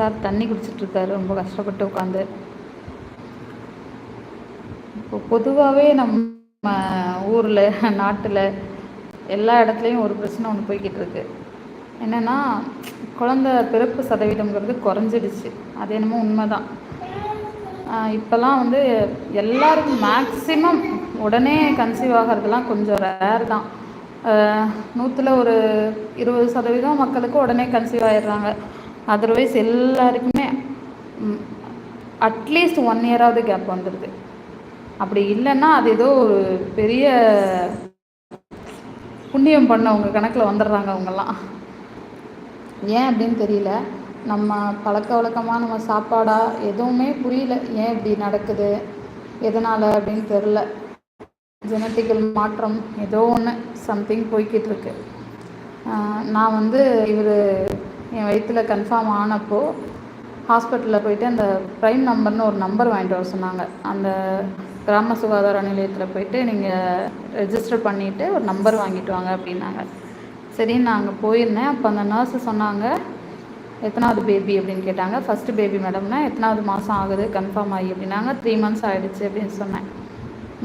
Sir தண்ணி குடிச்சிட்ருக்காரு ரொம்ப கஷ்டப்பட்டு உட்காந்து. இப்போ பொதுவாகவே நம்ம ஊரில் நாட்டில் எல்லா இடத்துலையும் ஒரு பிரச்சனை ஒன்று போய்கிட்டு இருக்கு. என்னென்னா குழந்த பிறப்பு சதவீதம்ங்கிறது குறைஞ்சிடுச்சு. அது என்னமோ உண்மை தான் இப்போல்லாம் வந்து எல்லாருக்கும் மேக்சிமம் உடனே கன்சீவ் ஆகிறதுலாம் கொஞ்சம் ரேர் தான். நூற்றில் ஒரு இருபது சதவீதம் மக்களுக்கு உடனே கன்சீவ் ஆகிடுறாங்க அதர்வைஸ் எல்லாருக்குமே அட்லீஸ்ட் ஒன் இயராவது கேப் வந்துடுது அப்படி இல்லைன்னா அது ஏதோ ஒரு பெரிய புண்ணியம் பண்ணவங்க கணக்கில் வந்துடுறாங்க அவங்கெல்லாம். ஏன் அப்படின்னு தெரியல. நம்ம பழக்க வழக்கமாக நம்ம சாப்பாடாக எதுவுமே புரியல. ஏன் இப்படி நடக்குது? எதனால் அப்படின்னு தெரில ஜெனட்டிக்கல் மாற்றம் ஏதோ ஒன்று சம்திங் போய்கிட்டு இருக்கு. நான் வந்து இவர் என் வயிற்றில் கன்ஃபார்ம் ஆனப்போ ஹாஸ்பிட்டலில் போயிட்டு அந்த ப்ரைம் நம்பர்னு ஒரு நம்பர் வாங்கிட்டு வர சொன்னாங்க. அந்த கிராம சுகாதார நிலையத்தில் போயிட்டு நீங்கள் ரெஜிஸ்டர் பண்ணிவிட்டு ஒரு நம்பர் வாங்கிட்டு வாங்க அப்படின்னாங்க. சரின்னு நான் அங்கே போயிருந்தேன். அப்போ அந்த நர்ஸு சொன்னாங்க எத்தனாவது பேபி அப்படின்னு கேட்டாங்க. ஃபஸ்ட்டு பேபி மேடம்னா எத்தனாவது மாதம் ஆகுது கன்ஃபார்ம் ஆகி அப்படின்னாங்க. த்ரீ மந்த்ஸ் ஆகிடுச்சு அப்படின்னு சொன்னேன்.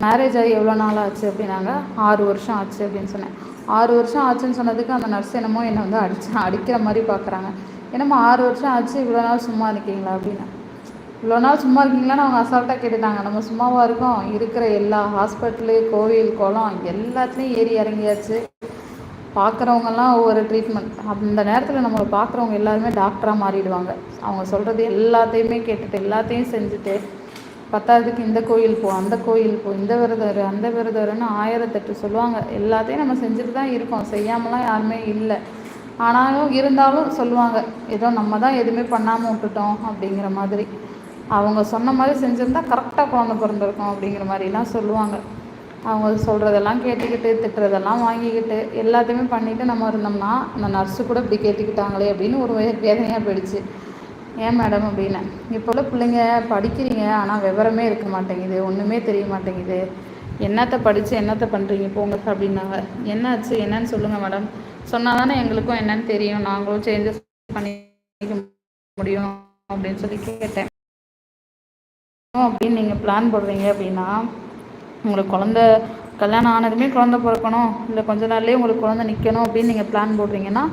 மேரேஜ் ஆகி எவ்வளோ நாள் ஆச்சு? அப்படின்னாங்க. ஆறு வருஷம் ஆச்சு அப்படின்னு சொன்னேன். ஆறு வருஷம் ஆச்சுன்னு சொன்னதுக்கு அந்த நர்ஸ் என்னமோ என்னை வந்து அடிச்சு அடிக்கிற மாதிரி பார்க்குறாங்க என்னமோ ஆறு வருஷம் ஆச்சு இவ்வளோ நாள் சும்மா இருக்கீங்களா அப்படின்னு. இவ்வளோ நாள் சும்மா இருக்கீங்களான்னு அவங்க அசால்ட்டாக கேட்டுட்டாங்க. நம்ம சும்மாவாக இருக்கோம். இருக்கிற எல்லா ஹாஸ்பிட்டலு கோவில் குளம் எல்லாத்துலேயும் ஏறி இறங்கியாச்சு. பார்க்குறவங்கெல்லாம் ஒவ்வொரு ட்ரீட்மெண்ட் அந்த நேரத்தில் நம்மளை பார்க்குறவங்க எல்லாருமே டாக்டராக மாறிடுவாங்க. அவங்க சொல்கிறது எல்லாத்தையுமே கேட்டுட்டு எல்லாத்தையும் செஞ்சுட்டு பத்தாவதுக்கு இந்த கோயில் போ அந்த கோயில் போ இந்த விரதரு அந்த விரதருன்னு ஆயிரத்தெட்டு சொல்லுவாங்க. எல்லாத்தையும் நம்ம செஞ்சுட்டு தான் இருக்கோம். செய்யாமலாம் யாருமே இல்லை. ஆனாலும் இருந்தாலும் சொல்லுவாங்க. ஏதோ நம்ம தான் எதுவுமே பண்ணாமல் விட்டுட்டோம் அப்படிங்கிற மாதிரி. அவங்க சொன்ன மாதிரி செஞ்சுருந்தா கரெக்டாக குழந்த பிறந்திருக்கோம் அப்படிங்கிற மாதிரிலாம் சொல்லுவாங்க. அவங்க சொல்கிறதெல்லாம் கேட்டுக்கிட்டு திட்டுறதெல்லாம் வாங்கிக்கிட்டு எல்லாத்தையுமே பண்ணிவிட்டு நம்ம இருந்தோம்னா அந்த நர்ஸு கூட இப்படி கேட்டுக்கிட்டாங்களே அப்படின்னு ஒரு வேதனையாக போயிடுச்சு. ஏன் மேடம் அப்படின்னு இப்போ உள்ள பிள்ளைங்க படிக்கிறீங்க ஆனால் விவரமே இருக்க மாட்டேங்குது ஒன்றுமே தெரிய மாட்டேங்குது. என்னத்தை படித்து என்னத்தை பண்ணுறீங்க போங்க அப்படின்னாங்க. என்னாச்சு என்னன்னு சொல்லுங்கள் மேடம் சொன்னால் தானே எங்களுக்கும் என்னன்னு தெரியும். நாங்களும் சேஞ்சஸ் பண்ணிக்க முடியும் அப்படின்னு சொல்லி கேட்டேன். அப்படின்னு நீங்கள் பிளான் போடுறீங்க அப்படின்னா உங்களுக்கு குழந்த கல்யாணம் ஆனதுமே குழந்த பிறக்கணும். இல்லை கொஞ்ச நாள்லேயே உங்களுக்கு குழந்த நிற்கணும் அப்படின்னு நீங்கள் பிளான் போடுறீங்கன்னா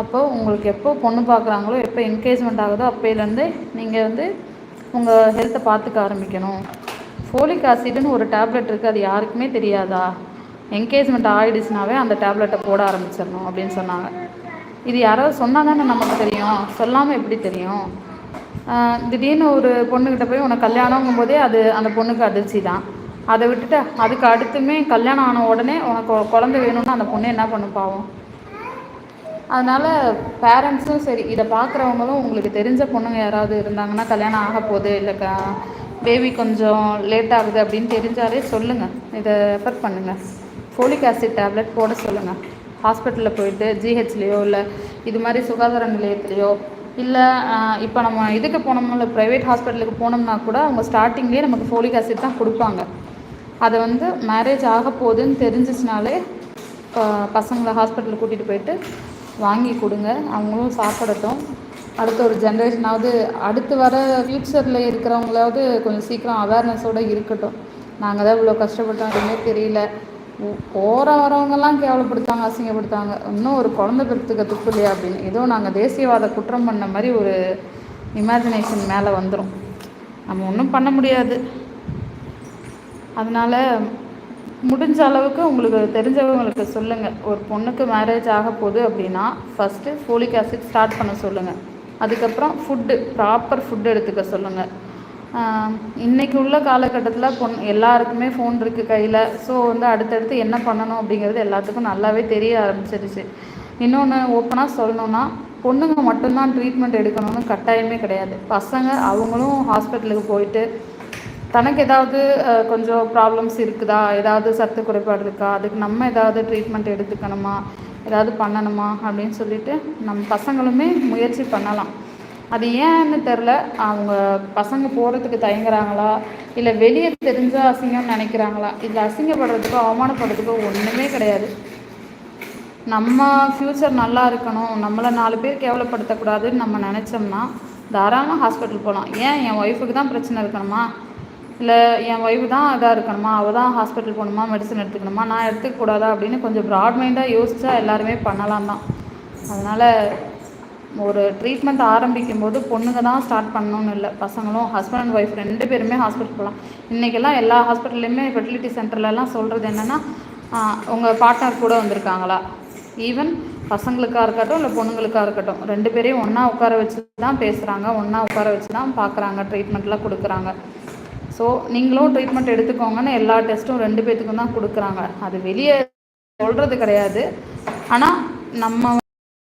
அப்போ உங்களுக்கு எப்போ பொண்ணு பார்க்குறாங்களோ எப்போ என்கேஜ்மெண்ட் ஆகுதோ அப்போலேருந்து நீங்கள் வந்து உங்கள் ஹெல்த்தை பார்த்துக்க ஆரம்பிக்கணும். ஃபோலிக் ஆசிட்னு ஒரு டேப்லெட் இருக்குது அது யாருக்குமே தெரியாதா? என்கேஜ்மெண்ட் ஆகிடுச்சுனாவே அந்த டேப்லெட்டை போட ஆரம்பிச்சிடணும் அப்படின்னு சொன்னாங்க. இது யாராவது சொன்னால் தானே நமக்கு தெரியும். சொல்லாமல் எப்படி தெரியும்? திடீர்னு ஒரு பொண்ணுக்கிட்ட போய் உனக்கு கல்யாணங்கும் போதே அது அந்த பொண்ணுக்கு அதிர்ச்சி தான். அதை விட்டுட்டு அதுக்கு அடுத்துமே கல்யாணம் ஆன உடனே உனக்கு குழந்த வேணும்னு அந்த பொண்ணு என்ன பண்ணும் பாவம்? அதனால் பேரண்ட்ஸும் சரி இதை பார்க்குறவங்களும் உங்களுக்கு தெரிஞ்ச பொண்ணுங்க யாராவது இருந்தாங்கன்னா கல்யாணம் ஆக போகுது இல்லை க பேபி கொஞ்சம் லேட் ஆகுது அப்படின்னு தெரிஞ்சாலே சொல்லுங்கள் இதை ரெஃபர் பண்ணுங்கள் ஃபோலிக் ஆசிட் டேப்லெட் போட சொல்லுங்கள் ஹாஸ்பிட்டலில் போயிட்டு ஜிஹெச்லேயோ இல்லை இது மாதிரி சுகாதார நிலையத்துலேயோ இல்லை இப்போ நம்ம இதுக்கு போனோம்னா இல்லை ப்ரைவேட் ஹாஸ்பிட்டலுக்கு போனோம்னா கூட அவங்க ஸ்டார்டிங்லேயே நமக்கு ஃபோலிக் ஆசிட் தான் கொடுப்பாங்க. அதை வந்து மேரேஜ் ஆக போகுதுன்னு தெரிஞ்சிச்சினாலே பசங்களை ஹாஸ்பிட்டலுக்கு கூட்டிகிட்டு போயிட்டு வாங்கி கொடுங்க. அவங்களும் சாப்பிடட்டும். அடுத்த ஒரு ஜென்ரேஷனாவது அடுத்து வர ஃப்யூச்சரில் இருக்கிறவங்களாவது கொஞ்சம் சீக்கிரம் அவேர்னஸோடு இருக்கட்டும். நாங்கள் தான் இவ்வளோ கஷ்டப்பட்டோம் எதுவுமே தெரியல. போகிற வரவங்கெல்லாம் கேவலப்படுத்தாங்க அசிங்கப்படுத்தாங்க இன்னும் ஒரு குழந்த பெருத்துக்க துப்பு இல்லையா அப்படின்னு. ஏதோ நாங்கள் தேசியவாத குற்றம் பண்ண மாதிரி ஒரு இமேஜினேஷன் மேலே வந்துடும் நம்ம ஒன்றும் பண்ண முடியாது. அதனால் முடிஞ்ச அளவுக்கு உங்களுக்கு தெரிஞ்சவங்களுக்கு சொல்லுங்கள் ஒரு பொண்ணுக்கு மேரேஜ் ஆக போகுது அப்படின்னா ஃபஸ்ட்டு ஃபோலிக் ஆசிட் ஸ்டார்ட் பண்ண சொல்லுங்கள் அதுக்கப்புறம் ஃபுட்டு ப்ராப்பர் ஃபுட்டு எடுத்துக்க சொல்லுங்கள் இன்றைக்கி உள்ள காலகட்டத்தில் பொன் எல்லாருக்குமே ஃபோன் இருக்குது கையில். ஸோ வந்து அடுத்தடுத்து என்ன பண்ணணும் அப்படிங்கிறது எல்லாத்துக்கும் நல்லாவே தெரிய ஆரம்பிச்சிருச்சு. இன்னொன்று ஓப்பனாக சொல்லணுன்னா பொண்ணுங்க மட்டும்தான் ட்ரீட்மெண்ட் எடுக்கணும்னு கட்டாயமே கிடையாது. பசங்க அவங்களும் ஹாஸ்பிட்டலுக்கு போயிட்டு தனக்கு ஏதாவது கொஞ்சம் ப்ராப்ளம்ஸ் இருக்குதா? ஏதாவது சத்து குறைபாடு இருக்கா? அதுக்கு நம்ம ஏதாவது ட்ரீட்மெண்ட் எடுத்துக்கணுமா? ஏதாவது பண்ணணுமா? அப்படின்னு சொல்லிட்டு நம்ம பசங்களுமே முயற்சி பண்ணலாம். அது ஏன்னு தெரில அவங்க பசங்க போகிறதுக்கு தயங்குறாங்களா? இல்லை வெளியே தெரிஞ்சால் அசிங்கம்னு நினைக்கிறாங்களா? இல்லை அசிங்கப்படுறதுக்கோ அவமானப்படுறதுக்கோ ஒன்றுமே கிடையாது. நம்ம ஃப்யூச்சர் நல்லா இருக்கணும். நம்மளை நாலு பேர் கேவலப்படுத்தக்கூடாதுன்னு நம்ம நினச்சோம்னா தாராளமாக ஹாஸ்பிட்டல் போகலாம் ஏன் என் ஒய்ஃபுக்கு தான் பிரச்சனை இருக்கணுமா? இல்லை என் ஒய்ஃபு தான் இதாக இருக்கணுமா? அவள் தான் ஹாஸ்பிட்டல் போகணுமா? மெடிசன் எடுத்துக்கணுமா? நான் எடுத்துக்கக்கூடாதா அப்படின்னு கொஞ்சம் ப்ராட் மைண்டாக யோசித்தா எல்லாருமே பண்ணலாம் தான். அதனால் ஒரு ட்ரீட்மெண்ட் ஆரம்பிக்கும் போது பொண்ணுங்க தான் ஸ்டார்ட் பண்ணணும்னு இல்லை. பசங்களும் ஹஸ்பண்ட் அண்ட் ஒய்ஃப் ரெண்டு பேருமே ஹாஸ்பிட்டல் போகலாம். இன்றைக்கெல்லாம் எல்லா ஹாஸ்பிட்டல்லையுமே ஃபெர்டிலிட்டி சென்டர்லலாம் சொல்கிறது என்னென்னா உங்கள் பார்ட்னர் கூட வந்திருக்காங்களா? ஈவன் பசங்களுக்காக இருக்கட்டும் இல்லை பொண்ணுங்களுக்காக இருக்கட்டும் ரெண்டு பேரையும் ஒன்றா உட்கார வச்சு தான் பேசுகிறாங்க ஒன்றா உட்கார வச்சு தான் பார்க்குறாங்க ட்ரீட்மெண்ட்லாம் கொடுக்குறாங்க. ஸோ நீங்களும் ட்ரீட்மெண்ட் எடுத்துக்கோங்கன்னு எல்லா டெஸ்ட்டும் ரெண்டு பேர்த்துக்கும் தான் கொடுக்குறாங்க. அது வெளியே சொல்கிறது கிடையாது. ஆனால் நம்ம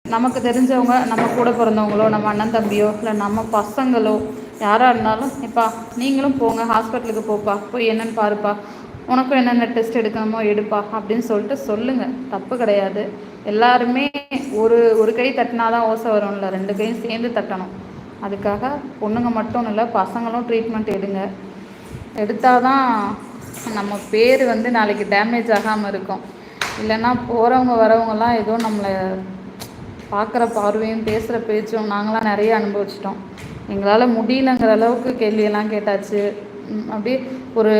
நமக்கு தெரிஞ்சவங்க நம்ம கூட பிறந்தவங்களோ நம்ம அண்ணன் தம்பியோ இல்லை நம்ம பசங்களோ யாராக இருந்தாலும் இப்போ நீங்களும் போங்க ஹாஸ்பிட்டலுக்கு போப்பா போய் என்னென்னு பாருப்பா உனக்கும் என்னென்ன டெஸ்ட் எடுக்கணுமோ எடுப்பா அப்படின்னு சொல்லிட்டு சொல்லுங்கள் தப்பு கிடையாது. எல்லாருமே ஒரு ஒரு கை தட்டினா தான் ஓசை வரும்ல ரெண்டு கையும் சேர்ந்து தட்டணும். அதுக்காக பொண்ணுங்க மட்டும் இல்லை பசங்களும் ட்ரீட்மெண்ட் எடுங்க. எடுத்தால் தான் நம்ம பேர் வந்து நாளைக்கு டேமேஜ் ஆகாமல் இருக்கும். இல்லைன்னா போகிறவங்க வரவங்கலாம் ஏதோ நம்மளை பார்க்குற பார்வையும் பேசுகிற பேச்சும் நாங்களாம் நிறைய அனுபவிச்சிட்டோம். எங்களால் முடியலங்கிற அளவுக்கு கேள்வியெல்லாம் கேட்டாச்சு. அப்படியே ஒரு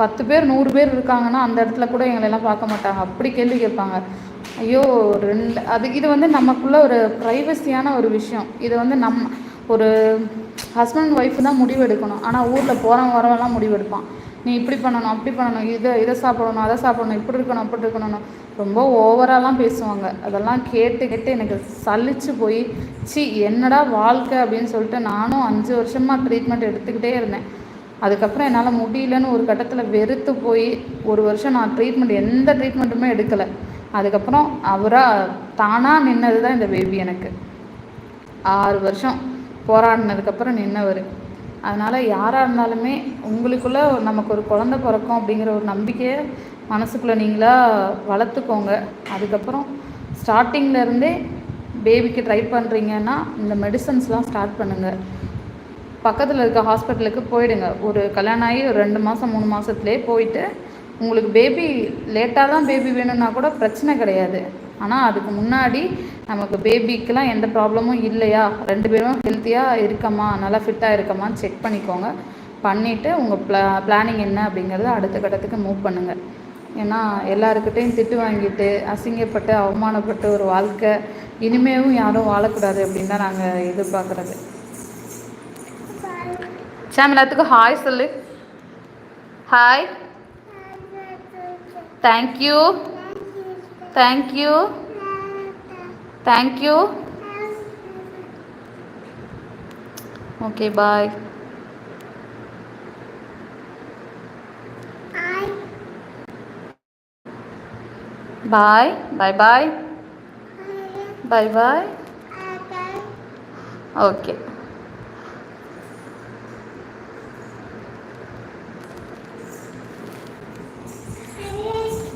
பத்து பேர் நூறு பேர் இருக்காங்கன்னா அந்த இடத்துல கூட எங்களெல்லாம் பார்க்க மாட்டாங்க. அப்படி கேள்வி கேட்பாங்க. ஐயோ ரெண்டு அது இது வந்து நமக்குள்ள ஒரு ப்ரைவசியான ஒரு விஷயம். இது வந்து நம் ஒரு ஹஸ்பண்ட் ஒய்ஃப் தான் முடிவு எடுக்கணும். ஆனால் ஊரில் போகிறவன் வரவெல்லாம் முடிவு எடுப்பான். நீ இப்படி பண்ணணும் அப்படி பண்ணணும் இதை இதை சாப்பிடணும் அதை சாப்பிடணும் இப்படி இருக்கணும் அப்படி இருக்கணும்னு ரொம்ப ஓவராலாம் பேசுவாங்க. அதெல்லாம் கேட்டு கேட்டு எனக்கு சலிச்சு போய் சி என்னடா வாழ்க்கை அப்படின்னு சொல்லிட்டு நானும் அஞ்சு வருஷமாக ட்ரீட்மெண்ட் எடுத்துக்கிட்டே இருந்தேன். அதுக்கப்புறம் என்னால் முடியலன்னு ஒரு கட்டத்தில் வெறுத்து போய் ஒரு வருஷம் நான் ட்ரீட்மெண்ட் எந்த ட்ரீட்மெண்ட்டுமே எடுக்கலை. அதுக்கப்புறம் அவராக தானாக நின்னது தான் இந்த பேபி எனக்கு. ஆறு வருஷம். போராடினதுக்கப்புறம் நின்னவர். அதனால் யாராக இருந்தாலுமே உங்களுக்குள்ளே நமக்கு ஒரு குழந்த பிறக்கும் அப்படிங்கிற ஒரு நம்பிக்கையை மனசுக்குள்ளே நீங்களாக வளர்த்துக்கோங்க. அதுக்கப்புறம் ஸ்டார்டிங்லேருந்தே பேபிக்கு ட்ரை பண்ணுறீங்கன்னா இந்த மெடிசன்ஸ்லாம் ஸ்டார்ட் பண்ணுங்கள் பக்கத்தில் இருக்க ஹாஸ்பிட்டலுக்கு போயிடுங்க. ஒரு கல்யாணம் ஆகி ஒரு ரெண்டு மாதம் மூணு மாதத்துலேயே போயிட்டு உங்களுக்கு பேபி லேட்டாக தான் பேபி வேணும்னா கூட பிரச்சனை கிடையாது. ஆனால் அதுக்கு முன்னாடி நமக்கு பேபிக்கெலாம் எந்த ப்ராப்ளமும் இல்லையா? ரெண்டு பேரும் ஹெல்த்தியாக இருக்கமா? நல்லா ஃபிட்டாக இருக்கமான்னு செக் பண்ணிக்கோங்க. பண்ணிவிட்டு உங்கள் ப்ளா பிளானிங் என்ன அப்படிங்கிறத அடுத்த கட்டத்துக்கு மூவ் பண்ணுங்கள் ஏன்னா எல்லாருக்கிட்டையும் திட்டு வாங்கிட்டு அசிங்கப்பட்டு அவமானப்பட்டு ஒரு வாழ்க்கை இனிமேவும் யாரும் வாழக்கூடாது அப்படின்னு தான் நாங்கள் எதிர்பார்க்குறது. சாம் எல்லாத்துக்கும் ஹாய் சொல்லு. Hi thank you thank you thank you okay bye bye bye bye bye bye okay